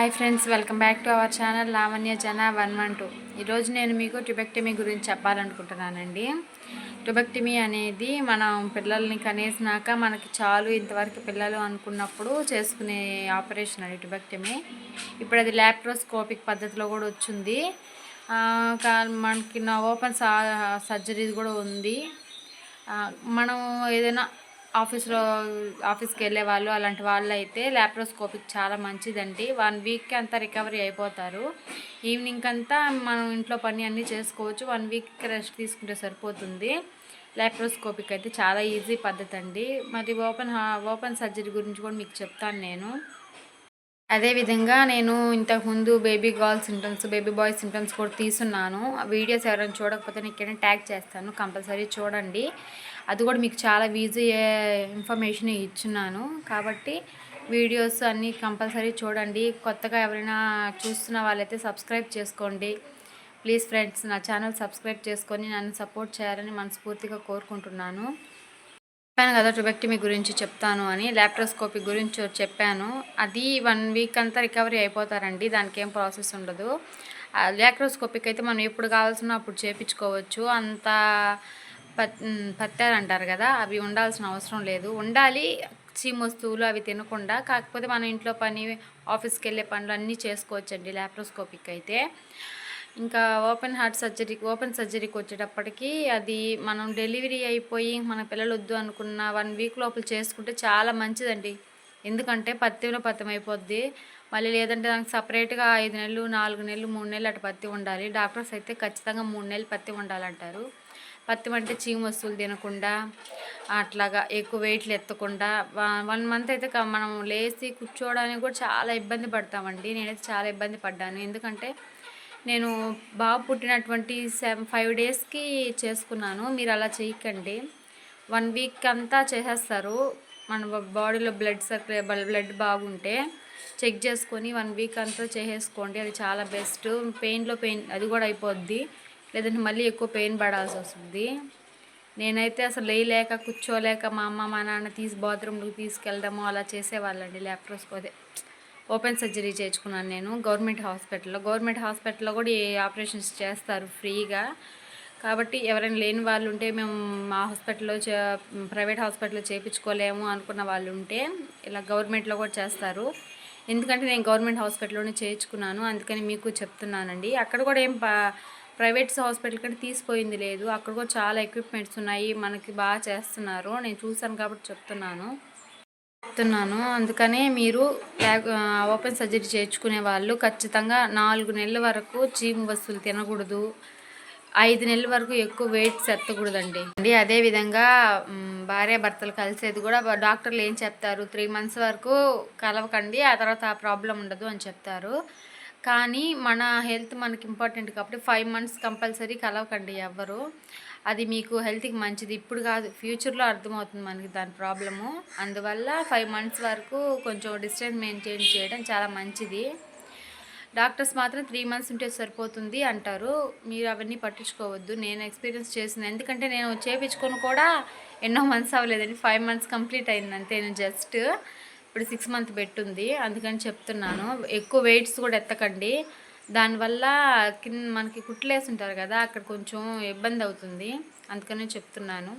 Hi friends welcome back to our channel Lavanya జన one one two ఈరోజు నేను మీకు ట్యుబెక్టమీ గురించి చెప్పాలనుకుంటున్నానండి. ట్యుబెక్టమీ అనేది మనం పిల్లల్ని కనేసినాక మనకి చాలు ఇంతవరకు పిల్లలు అనుకున్నప్పుడు చేసుకునే ఆపరేషన్ అండి ట్యుబెక్టమీ ఇప్పుడు అది ల్యాప్రోస్కోపిక్ పద్ధతిలో కూడా వచ్చింది. మనకి నా ఓపెన్ సర్జరీ కూడా ఉంది. మనం ఏదైనా ఆఫీస్లో ఆఫీస్కి వెళ్ళే వాళ్ళు అలాంటి వాళ్ళు అయితే ల్యాప్రోస్కోపిక్ చాలా మంచిదండి. వన్ వీక్కి అంతా రికవరీ అయిపోతారు. ఈవినింగ్ అంతా మనం ఇంట్లో పని అన్నీ చేసుకోవచ్చు. వన్ వీక్ రెస్ట్ తీసుకుంటే సరిపోతుంది. ల్యాప్రోస్కోపిక్ అయితే చాలా ఈజీ పద్ధతి అండి మరి ఓపెన్ ఓపెన్ సర్జరీ గురించి కూడా మీకు చెప్తాను నేను. అదేవిధంగా నేను ఇంతకుముందు baby girl symptoms baby boy symptoms కూడా తీసున్నాను ఆ వీడియోస్ ఎవరైనా చూడకపోతే నేను ఇక్కడ ట్యాగ్ చేస్తాను. కంపల్సరీ చూడండి. అది కూడా మీకు చాలా ఈజీ ఇన్ఫర్మేషన్ ఇచ్చున్నాను. కాబట్టి వీడియోస్ అన్నీ కంపల్సరీ చూడండి. కొత్తగా ఎవరైనా చూస్తున్న వాళ్ళైతే సబ్స్క్రైబ్ చేసుకోండి. ప్లీజ్ ఫ్రెండ్స్ నా ఛానల్ సబ్స్క్రైబ్ చేసుకొని నన్ను సపోర్ట్ చేయాలని మనస్ఫూర్తిగా కోరుకుంటున్నాను. చెప్పాను కదా ట్రుబెక్టమీ గురించి చెప్తాను అని ల్యాప్రోస్కోపీ గురించి చెప్పాను. అది వన్ వీక్ అంతా రికవరీ అయిపోతారండి. దానికి ఏం ప్రాసెస్ ఉండదు ల్యాప్రోస్కోపిక్ అయితే మనం ఎప్పుడు కావాల్సిన అప్పుడు చేపించుకోవచ్చు. అంత పత్తారు అంటారు కదా అవి ఉండాల్సిన అవసరం లేదు. ఉండాలి చీమ వస్తువులు అవి తినకుండా కాకపోతే మన ఇంట్లో పని ఆఫీస్కి వెళ్ళే పనులు అన్నీ చేసుకోవచ్చండి ల్యాప్రోస్కోపిక్ అయితే. ఇంకా ఓపెన్ హార్ట్ సర్జరీ ఓపెన్ సర్జరీకి వచ్చేటప్పటికి అది మనం డెలివరీ అయిపోయి మన పిల్లలు వద్దు అనుకున్న వన్ వీక్ లోపల చేసుకుంటే చాలా మంచిదండి. ఎందుకంటే పత్తిలో పత్తం అయిపోద్ది. మళ్ళీ లేదంటే దానికి సపరేట్గా ఐదు నెలలు నాలుగు నెలలు మూడు నెలలు అటు పత్తి ఉండాలి. డాక్టర్స్ అయితే ఖచ్చితంగా మూడు నెలలు పత్తి ఉండాలంటారు. పత్తి అంటే చీమ వస్తువులు తినకుండా అట్లాగా ఎక్కువ వెయిట్లు ఎత్తకుండా వన్ మంత్ అయితే మనం లేచి కూర్చోవడానికి కూడా చాలా ఇబ్బంది పడతామండి. నేనైతే చాలా ఇబ్బంది పడ్డాను. ఎందుకంటే నేను బాబు పుట్టినటువంటి సెవెన్ ఫైవ్ డేస్కి చేసుకున్నాను. మీరు అలా చేయకండి. వన్ వీక్ అంతా చేసేస్తారు. మన బాడీలో బ్లడ్ సర్క్యులే బ్లడ్ బాగుంటే చెక్ చేసుకొని వన్ వీక్ అంతా చేసేసుకోండి. అది చాలా బెస్ట్ పెయిన్లో పెయిన్ అది కూడా అయిపోద్ది. లేదంటే మళ్ళీ ఎక్కువ పెయిన్ పడాల్సి వస్తుంది. నేనైతే అసలు లేయలేక కూర్చోలేక మా అమ్మ మా నాన్న తీసి బాత్రూమ్కి తీసుకెళ్ళడము అలా చేసేవాళ్ళండి. ల్యాప్రోస్కో అదే ఓపెన్ సర్జరీ చేయించుకున్నాను నేను గవర్నమెంట్ హాస్పిటల్లో. గవర్నమెంట్ హాస్పిటల్లో కూడా ఏ ఆపరేషన్స్ చేస్తారు ఫ్రీగా. కాబట్టి ఎవరైనా లేని వాళ్ళు ఉంటే మేము మా హాస్పిటల్లో చే ప్రైవేట్ హాస్పిటల్లో చేయించుకోలేము అనుకున్న వాళ్ళు ఉంటే ఇలా గవర్నమెంట్లో కూడా చేస్తారు. ఎందుకంటే నేను గవర్నమెంట్ హాస్పిటల్లోనే చేయించుకున్నాను. అందుకని మీకు చెప్తున్నానండి. అక్కడ కూడా ఏం ప్రైవేట్ హాస్పిటల్ కంటే తీసిపోయింది లేదు. అక్కడ కూడా చాలా ఎక్విప్మెంట్స్ ఉన్నాయి. మనకి బాగా చేస్తున్నారు. నేను చూసాను కాబట్టి చెప్తున్నాను. చెప్తున్నాను. అందుకనే మీరు ఓపెన్ సర్జరీ చేర్చుకునే వాళ్ళు ఖచ్చితంగా నాలుగు నెలల వరకు చీము వస్తువులు తినకూడదు. ఐదు నెలల వరకు ఎక్కువ వెయిట్స్ ఎత్తకూడదండి. అండి అదేవిధంగా భార్య భర్తలు కలిసేది కూడా డాక్టర్లు ఏం చెప్తారు? త్రీ మంత్స్ వరకు కలవకండి. ఆ తర్వాత ఆ ప్రాబ్లం ఉండదు అని చెప్తారు. కానీ మన హెల్త్ మనకి ఇంపార్టెంట్ కాబట్టి ఫైవ్ మంత్స్ కంపల్సరీ కలవకండి ఎవ్వరు. అది మీకు హెల్త్కి మంచిది. ఇప్పుడు కాదు ఫ్యూచర్లో అర్థమవుతుంది మనకి దాని ప్రాబ్లము. అందువల్ల ఫైవ్ మంత్స్ వరకు కొంచెం డిస్టెన్స్ మెయింటైన్ చేయడం చాలా మంచిది. డాక్టర్స్ మాత్రం త్రీ మంత్స్ ఉంటే సరిపోతుంది అంటారు. మీరు అవన్నీ పట్టించుకోవద్దు. నేను ఎక్స్పీరియన్స్ చేసింది. ఎందుకంటే నేను చేపించుకొని కూడా ఎన్నో మంత్స్ అవ్వలేదండి. ఫైవ్ మంత్స్ కంప్లీట్ అయింది అంతే. నేను జస్ట్ ఇప్పుడు సిక్స్ మంత్ పెట్టుంది. అందుకని చెప్తున్నాను. ఎక్కువ వెయిట్స్ కూడా ఎత్తకండి. దానివల్ల కింద మనకి కుట్లేసి ఉంటారు కదా అక్కడ కొంచెం ఇబ్బంది అవుతుంది. అందుకని చెప్తున్నాను.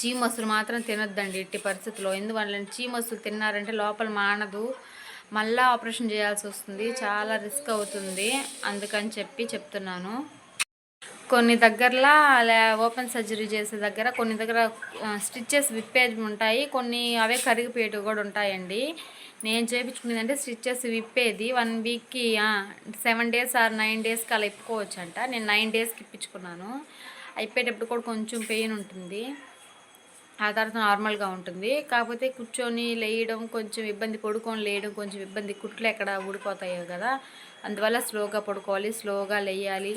చీమసులు మాత్రం తినొద్దండి ఇట్టి పరిస్థితుల్లో ఎందువల్ల చీమసులు తిన్నారంటే లోపల మానదు. మళ్ళీ ఆపరేషన్ చేయాల్సి వస్తుంది. చాలా రిస్క్ అవుతుంది. అందుకని చెప్పి చెప్తున్నాను. కొన్ని దగ్గరలా అలా ఓపెన్ సర్జరీ చేసే దగ్గర కొన్ని దగ్గర స్టిచ్చెస్ విప్పేది ఉంటాయి. కొన్ని అవే కరిగిపోయేటివి కూడా ఉంటాయండి. నేను చేయించుకునేది అంటే స్టిచ్చెస్ విప్పేది. వన్ వీక్కి సెవెన్ డేస్ ఆర్ నైన్ డేస్కి అలా ఇప్పుకోవచ్చు అంట నేను నైన్ డేస్కి ఇప్పించుకున్నాను. అయిపోయేటప్పుడు కూడా కొంచెం పెయిన్ ఉంటుంది. ఆ తర్వాత నార్మల్గా ఉంటుంది. కాకపోతే కూర్చొని లేయడం కొంచెం ఇబ్బంది పడుకొని లేయడం కొంచెం ఇబ్బంది కుట్లు ఎక్కడ ఊడిపోతాయో కదా! అందువల్ల స్లోగా పడుకోవాలి స్లోగా లేయాలి.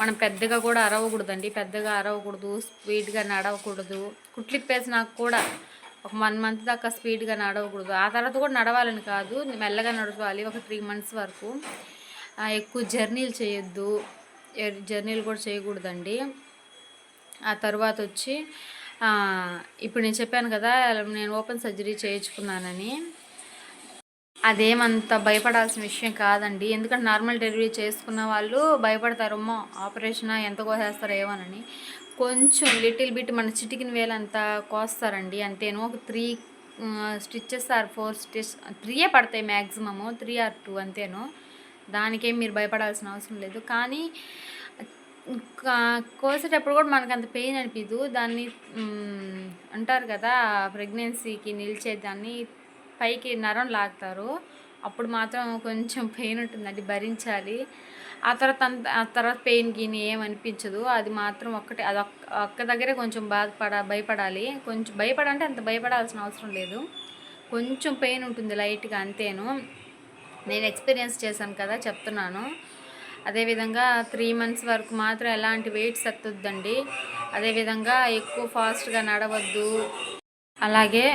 మనం పెద్దగా కూడా అరవకూడదండి. పెద్దగా అరవకూడదు స్పీడ్గా నడవకూడదు. కుట్లు ఇప్పేసినాక కూడా ఒక వన్ మంత్ దాకా స్పీడ్గా నడవకూడదు. ఆ తర్వాత కూడా నడవాలని కాదు. మెల్లగా నడవాలి ఒక త్రీ మంత్స్ వరకు. ఎక్కువ జర్నీలు చేయొద్దు. జర్నీలు కూడా చేయకూడదండి. ఆ తర్వాత వచ్చి ఇప్పుడు నేను చెప్పాను కదా నేను ఓపెన్ సర్జరీ చేయించుకున్నానని. అదేమంత భయపడాల్సిన విషయం కాదండి. ఎందుకంటే నార్మల్ డెలివరీ చేసుకున్న వాళ్ళు భయపడతారమ్మో ఆపరేషన్ ఎంత కోసేస్తారో ఏమోనని కొంచెం లిటిల్ బిట్ మన చిటికిన వేలంతా కోస్తారండి. అంతేను ఒక three stitches or four stitch త్రీయే పడతాయి మ్యాక్సిమము త్రీ ఆర్ టూ అంతేను. దానికేం మీరు భయపడాల్సిన అవసరం లేదు. కానీ కోసేటప్పుడు కూడా మనకు అంత పెయిన్ అనిపించదు దాన్ని అంటారు కదా ప్రెగ్నెన్సీకి నిలిచేదాన్ని పైకి నరం లాగుతారు. అప్పుడు మాత్రం కొంచెం పెయిన్ ఉంటుందండి భరించాలి. ఆ తర్వాత అంత ఆ తర్వాత పెయిన్ గిని ఏమనిపించదు అది మాత్రం ఒక్కటే అది ఒక్క ఒక్క దగ్గరే కొంచెం బాధపడ భయపడాలి. కొంచెం భయపడంటే అంత భయపడాల్సిన అవసరం లేదు. కొంచెం పెయిన్ ఉంటుంది లైట్గా అంతేను. నేను ఎక్స్పీరియన్స్ చేశాను కదా చెప్తున్నాను. అదేవిధంగా త్రీ మంత్స్ వరకు మాత్రం ఎలాంటి వెయిట్స్ ఎత్తొద్దండి. అదేవిధంగా ఎక్కువ ఫాస్ట్గా నడవద్దు. అలాగే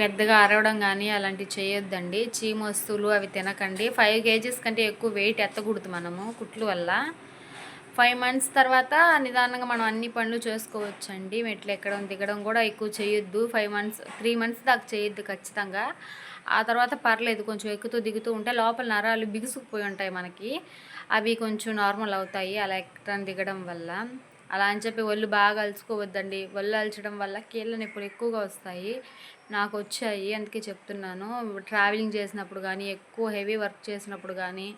పెద్దగా అరవడం కానీ అలాంటివి చేయొద్దండి. చీమ వస్తువులు అవి తినకండి. ఫైవ్ కేజీస్ కంటే ఎక్కువ వెయిట్ ఎత్తకూడదు మనము కుట్లు వల్ల. ఫైవ్ మంత్స్ తర్వాత నిదానంగా మనం అన్ని పనులు చేసుకోవచ్చండి. మెట్లు ఎక్కడం దిగడం కూడా ఎక్కువ చేయొద్దు. ఫైవ్ మంత్స్ త్రీ మంత్స్ దాకా చేయొద్దు ఖచ్చితంగా. ఆ తర్వాత పర్లేదు కొంచెం ఎక్కుతూ దిగుతూ ఉంటే లోపల నరాలు బిగుసుకుపోయి ఉంటాయి మనకి. అవి కొంచెం నార్మల్ అవుతాయి అలా ఎక్కడం దిగడం వల్ల. అలా అని చెప్పి ఒళ్ళు బాగా అలుచుకోవద్దండి ఒళ్ళు అలచడం వల్ల కీళ్ళ నొప్పులు ఎక్కువగా వస్తాయి. నాకు వచ్చాయి అందుకే చెప్తున్నాను. ట్రావెలింగ్ చేసినప్పుడు కానీ ఎక్కువ హెవీ వర్క్ చేసినప్పుడు కానీ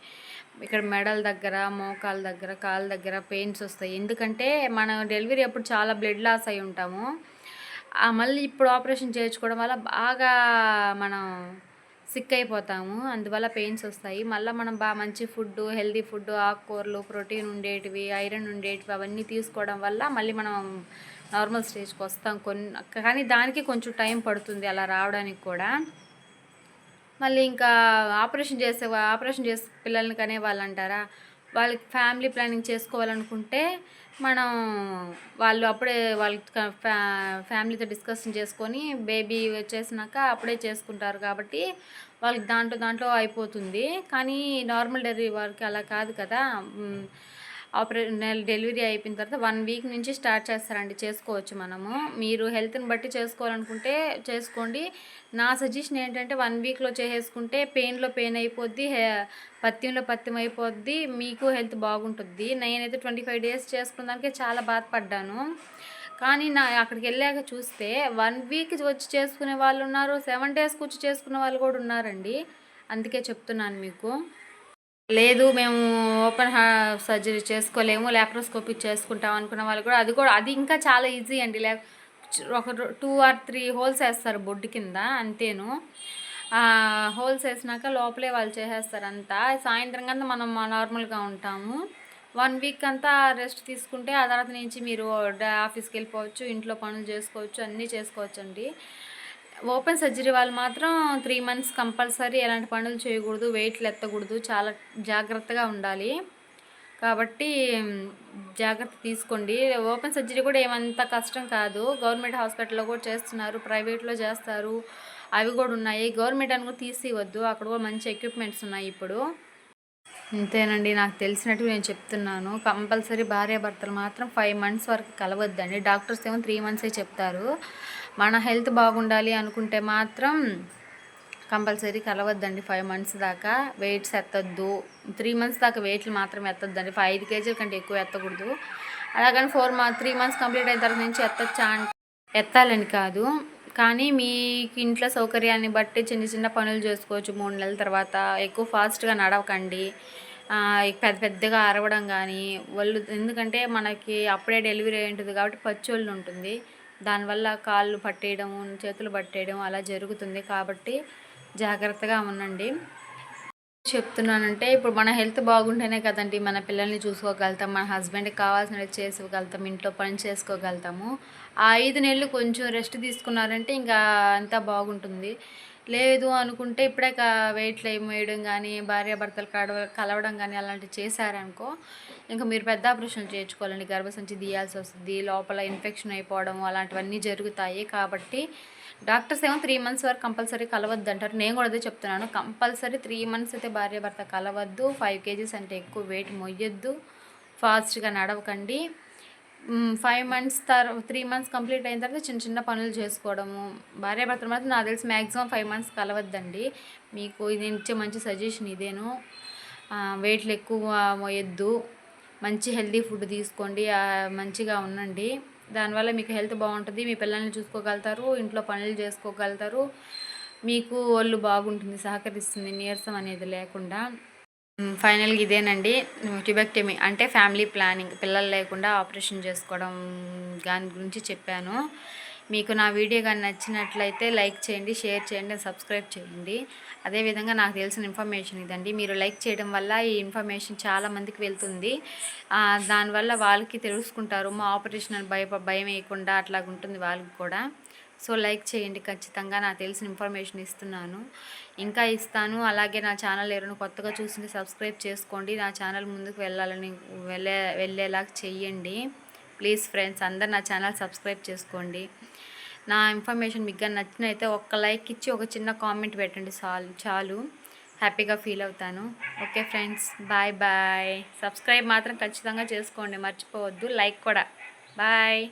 ఇక్కడ మెడల దగ్గర మోకాల దగ్గర కాళ్ళ దగ్గర పెయిన్స్ వస్తాయి. ఎందుకంటే మనం డెలివరీ అప్పుడు చాలా బ్లడ్ లాస్ అయి ఉంటాము. మళ్ళీ ఇప్పుడు ఆపరేషన్ చేయించుకోవడం వల్ల బాగా మనం సిక్ అయిపోతాము. అందువల్ల పెయిన్స్ వస్తాయి. మళ్ళీ మనం బాగా మంచి ఫుడ్ హెల్దీ ఫుడ్ ఆకుకూరలు ప్రోటీన్ ఉండేటివి ఐరన్ ఉండేటివి అవన్నీ తీసుకోవడం వల్ల మళ్ళీ మనం నార్మల్ స్టేజ్కి వస్తాం. కొన్ని కానీ దానికి కొంచెం టైం పడుతుంది అలా రావడానికి కూడా. మళ్ళీ ఇంకా ఆపరేషన్ చేసే ఆపరేషన్ చేసే పిల్లల్ని కనే వాళ్ళు అంటారా? వాళ్ళకి ఫ్యామిలీ ప్లానింగ్ చేసుకోవాలనుకుంటే మనం వాళ్ళు అప్పుడే వాళ్ళ ఫ్యా ఫ్యామిలీతో డిస్కషన్ చేసుకొని బేబీ వచ్చేసినాక అప్పుడే చేసుకుంటారు కాబట్టి వాళ్ళకి దాంట్లో దాంట్లో అయిపోతుంది. కానీ నార్మల్ డెలివరీ వాళ్ళకి అలా కాదు కదా. ఆపరేషన్ ఆపరే నెల డెలివరీ అయిపోయిన తర్వాత వన్ వీక్ నుంచి స్టార్ట్ చేస్తారండి చేసుకోవచ్చు మనము. మీరు హెల్త్ని బట్టి చేసుకోవాలనుకుంటే చేసుకోండి. నా సజెషన్ ఏంటంటే వన్ వీక్లో చేసేసుకుంటే పెయిన్లో పెయిన్ అయిపోద్ది హె- పత్యంలో పత్యం అయిపోద్ది మీకు హెల్త్ బాగుంటుంది. నేనైతే ట్వంటీ ఫైవ్ డేస్ చేసుకున్నాకే చాలా బాధపడ్డాను. కానీ నా అక్కడికి వెళ్ళాక చూస్తే వన్ వీక్ వచ్చి చేసుకునే వాళ్ళు ఉన్నారు సెవెన్ డేస్కి వచ్చి చేసుకునే వాళ్ళు కూడా ఉన్నారండి. అందుకే చెప్తున్నాను మీకు. లేదు మేము ఓపెన్ సర్జరీ చేసుకోలేము ల్యాప్రోస్కోపీ చేసుకుంటాం అనుకున్న వాళ్ళు కూడా అది కూడా అది ఇంకా చాలా ఈజీ అండి. లే ఒక టూ ఆర్ త్రీ హోల్స్ వేస్తారు బొడ్డు కింద అంతేను. హోల్స్ వేసినాక లోపలే వాళ్ళు చేసేస్తారు అంతా సాయంత్రం కంతా మనం నార్మల్గా ఉంటాము. వన్ వీక్ అంతా రెస్ట్ తీసుకుంటే ఆ తర్వాత నుంచి మీరు ఆఫీస్కి వెళ్ళిపోవచ్చు ఇంట్లో పనులు చేసుకోవచ్చు అన్నీ చేసుకోవచ్చు అండి ఓపెన్ సర్జరీ వాళ్ళు మాత్రం త్రీ మంత్స్ కంపల్సరీ ఎలాంటి పనులు చేయకూడదు వెయిట్లు ఎత్తకూడదు చాలా జాగ్రత్తగా ఉండాలి. కాబట్టి జాగ్రత్త తీసుకోండి. ఓపెన్ సర్జరీ కూడా ఏమంత కష్టం కాదు. గవర్నమెంట్ హాస్పిటల్లో కూడా చేస్తున్నారు ప్రైవేట్లో చేస్తారు. అవి కూడా ఉన్నాయి. గవర్నమెంట్ అని కూడా తీసివద్దు అక్కడ కూడా మంచి ఎక్విప్మెంట్స్ ఉన్నాయి ఇప్పుడు. అంతేనండి నాకు తెలిసినట్టు నేను చెప్తున్నాను. కంపల్సరీ భార్యాభర్తలు మాత్రం ఫైవ్ మంత్స్ వరకు కలవద్దండి. డాక్టర్స్ ఏమో త్రీ మంత్సే చెప్తారు. మన హెల్త్ బాగుండాలి అనుకుంటే మాత్రం కంపల్సరీ కలవద్దండి ఫైవ్ మంత్స్ దాకా వెయిట్స్ ఎత్తద్దు. త్రీ మంత్స్ దాకా వెయిట్లు మాత్రం ఎత్తద్దండి. ఫైవ్ ఐదు కేజీల కంటే ఎక్కువ ఎత్తకూడదు. అలాగని four month three months complete అయిన తర్వాత నుంచి ఎత్తచ్చా అంటే ఎత్తాలని కాదు. కానీ మీకు ఇంట్లో సౌకర్యాన్ని బట్టి చిన్న చిన్న పనులు చేసుకోవచ్చు. మూడు నెలల తర్వాత ఎక్కువ ఫాస్ట్గా నడవకండి. పెద్ద పెద్దగా అరవడం కానీ వాళ్ళు ఎందుకంటే మనకి అప్పుడే డెలివరీ అయి ఉంటుంది కాబట్టి పచ్చోళ్ళు ఉంటుంది. దానివల్ల కాళ్ళు పట్టేయడం చేతులు పట్టేయడం అలా జరుగుతుంది. కాబట్టి జాగ్రత్తగా ఉండండి. చెప్తున్నానంటే ఇప్పుడు మన హెల్త్ బాగుంటేనే కదండి మన పిల్లల్ని చూసుకోగలుగుతాం మన హస్బెండ్కి కావాల్సినవి చేసుకోగలుగుతాం ఇంట్లో పని చేసుకోగలుగుతాము. ఆ ఐదు నెలలు కొంచెం రెస్ట్ తీసుకున్నారంటే ఇంకా అంతా బాగుంటుంది. లేదు అనుకుంటే ఇప్పుడే వెయిట్లు వేయడం కానీ భార్యాభర్తలు కడవ కలవడం కానీ అలాంటివి చేశారనుకో ఇంకా మీరు పెద్ద ఆపరేషన్ చేయించుకోవాలండి. గర్భసంచి తీయాల్సి వస్తుంది లోపల ఇన్ఫెక్షన్ అయిపోవడం అలాంటివన్నీ జరుగుతాయి కాబట్టి డాక్టర్స్ ఏమో త్రీ మంత్స్ వరకు కంపల్సరీ కలవద్దు అంటారు. నేను కూడా అదే చెప్తున్నాను. కంపల్సరీ త్రీ మంత్స్ అయితే భార్యాభర్త కలవద్దు. ఫైవ్ కేజీస్ అంటే ఎక్కువ వెయిట్ మొయ్యొద్దు. ఫాస్ట్గా నడవకండి. ఫైవ్ మంత్స్ తర్వాత త్రీ మంత్స్ కంప్లీట్ అయిన తర్వాత చిన్న చిన్న పనులు చేసుకోవడము. భార్య భర్తలు మాత్రం నాకు తెలిసి మ్యాక్సిమం ఫైవ్ మంత్స్ కలవద్దండి. మీకు నేను ఇచ్చే మంచి సజెషన్ ఇదేను. వెయిట్లు ఎక్కువ మోయొద్దు మంచి హెల్తీ ఫుడ్ తీసుకోండి. మంచిగా ఉండండి. దానివల్ల మీకు హెల్త్ బాగుంటుంది. మీ పిల్లల్ని చూసుకోగలుగుతారు. ఇంట్లో పనులు చేసుకోగలుగుతారు. మీకు ఒళ్ళు బాగుంటుంది. సహకరిస్తుంది. నీరసం అనేది లేకుండా. ఫైనల్గా ఇదేనండి. ట్యూబెక్టమీ అంటే ఫ్యామిలీ ప్లానింగ్ పిల్లలు లేకుండా ఆపరేషన్ చేసుకోవడం దాని గురించి చెప్పాను. మీకు నా వీడియో కానీ నచ్చినట్లయితే లైక్ చేయండి షేర్ చేయండి సబ్స్క్రైబ్ చేయండి. అదేవిధంగా నాకు తెలిసిన ఇన్ఫర్మేషన్ ఇదండి. మీరు లైక్ చేయడం వల్ల ఈ ఇన్ఫర్మేషన్ చాలా మందికి వెళ్తుంది. దానివల్ల వాళ్ళకి తెలుసుకుంటారు. మా ఆపరేషన్ భయ భయం వేయకుండా అట్లాగుంటుంది వాళ్ళకి కూడా. సో లైక్ చేయండి ఖచ్చితంగా నాకు తెలిసిన ఇన్ఫర్మేషన్ ఇస్తున్నాను. ఇంకా ఇస్తాను. అలాగే నా ఛానల్ ఎవరైనా కొత్తగా చూసింది సబ్స్క్రైబ్ చేసుకోండి. నా ఛానల్ ముందుకు వెళ్ళాలని వెళ్ళే వెళ్ళేలాగా చెయ్యండి. ప్లీజ్ ఫ్రెండ్స్ అందరు నా ఛానల్ సబ్స్క్రైబ్ చేసుకోండి. నా ఇన్ఫర్మేషన్ మీకు కానీ నచ్చినైతే ఒక్క లైక్ ఇచ్చి ఒక చిన్న కామెంట్ పెట్టండి చాలు చాలు. హ్యాపీగా ఫీల్ అవుతాను. Okay friends bye bye. Subscribe మాత్రం ఖచ్చితంగా చేసుకోండి మర్చిపోవద్దు. లైక్ కూడా. బాయ్.